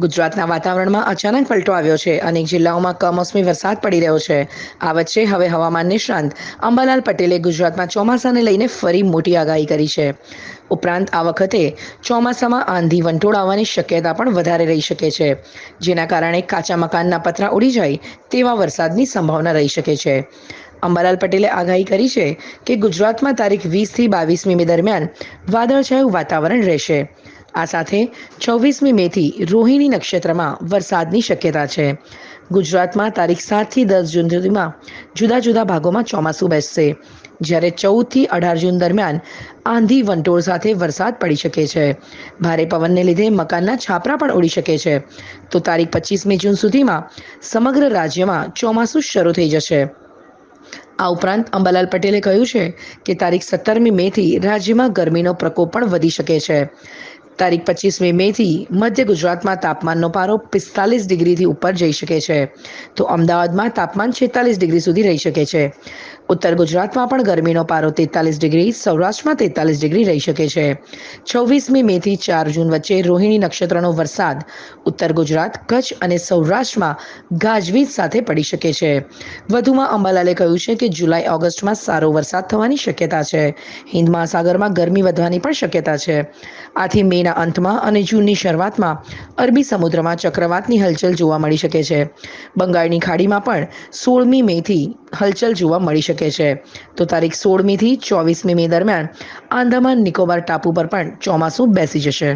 ગુજરાતના વાતાવરણમાં અચાનક પલટો આવ્યો છે. અનેક જિલ્લાઓમાં કમોસમી વરસાદ પડી રહ્યો છે. આ વચ્ચે હવે હવામાન નિષ્ણાંત અંબાલાલ પટેલે ગુજરાતમાં ચોમાસાને લઈને ફરી મોટી આગાહી કરી છે. ઉપરાંત આ વખતે ચોમાસામાં આંધી વંટોળ આવવાની શક્યતા પણ વધારે રહી શકે છે. જેના કારણે કાચા મકાનના પતરા ઉડી જાય તેવા વરસાદની સંભાવના રહી શકે છે. અંબાલાલ પટેલે આગાહી કરી છે કે ગુજરાતમાં તારીખ વીસથી બાવીસમી મે દરમિયાન વાદળછાયું વાતાવરણ રહેશે. આ સાથે છવ્વીસમી મેથી રોહિણી નક્ષત્રમાં વરસાદની શક્યતા છે. ગુજરાતમાં તારીખ સાતથી દસ જૂન સુધીમાં જુદા જુદા ભાગોમાં ચોમાસું બેસશે. જ્યારે ચૌદથી અઢાર જૂન દરમિયાન આંધી વંટોળ સાથે વરસાદ પડી શકે છે. ભારે પવનને લીધે મકાનના છાપરા પણ ઉડી શકે છે. તો તારીખ પચીસમી જૂન સુધીમાં સમગ્ર રાજ્યમાં ચોમાસું શરૂ થઈ જશે. આ ઉપરાંત અંબાલાલ પટેલે કહ્યું છે કે તારીખ સત્તરમી મેથી રાજ્યમાં ગરમીનો પ્રકોપ પણ વધી શકે છે. તારીખ પચીસમી મેથી મધ્ય ગુજરાતમાં તાપમાનનો પારો પિસ્તાલીસ ડિગ્રીથી ઉપર જઈ શકે છે. તો અમદાવાદમાં તાપમાન છેતાલીસ ડિગ્રી સુધી રહી શકે છે. ઉત્તર ગુજરાતમાં પણ ગરમીનો પારો તેતાલીસ ડિગ્રી, સૌરાષ્ટ્રમાં તેતાલીસ ડિગ્રી રહી શકે છે. છવ્વીસમી મેથી ચાર જૂન વચ્ચે રોહિણી નક્ષત્રનો વરસાદ ઉત્તર ગુજરાત, કચ્છ અને સૌરાષ્ટ્રમાં ગાજવીજ સાથે પડી શકે છે. વધુમાં અંબાલાલે કહ્યું છે કે જુલાઈ, ઓગસ્ટમાં સારો વરસાદ થવાની શક્યતા છે. હિન્દ મહાસાગરમાં ગરમી વધવાની પણ શક્યતા છે. આથી મેના અંતમાં અને જૂનની શરૂઆતમાં અરબી સમુદ્રમાં ચક્રવાતની હલચલ જોવા મળી શકે છે. બંગાળની ખાડીમાં પણ સોળમી મેથી હલચલ જોવા મળી શકે છે. તો તારીખ સોળમીથી ચોવીસમી મે દરમિયાન આંદામાન નિકોબાર ટાપુ પર પણ ચોમાસું બેસી જશે.